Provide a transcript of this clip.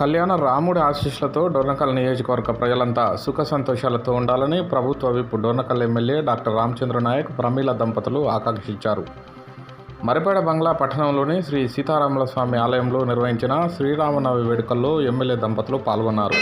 కళ్యాణ రాముడి ఆశీస్సులతో డోర్నకల్ నియోజకవర్గ ప్రజలంతా సుఖ సంతోషాలతో ఉండాలని ప్రభుత్వ whip Dornakal MLA doctor Ramachandra Naik Pramila దంపతులు ఆకాంక్షించారు. మరిపేడ బంగ్లా పట్టణంలోని శ్రీ సీతారాముల స్వామి ఆలయంలో నిర్వహించిన శ్రీరామనవమి వేడుకల్లో ఎమ్మెల్యే దంపతులు పాల్గొన్నారు.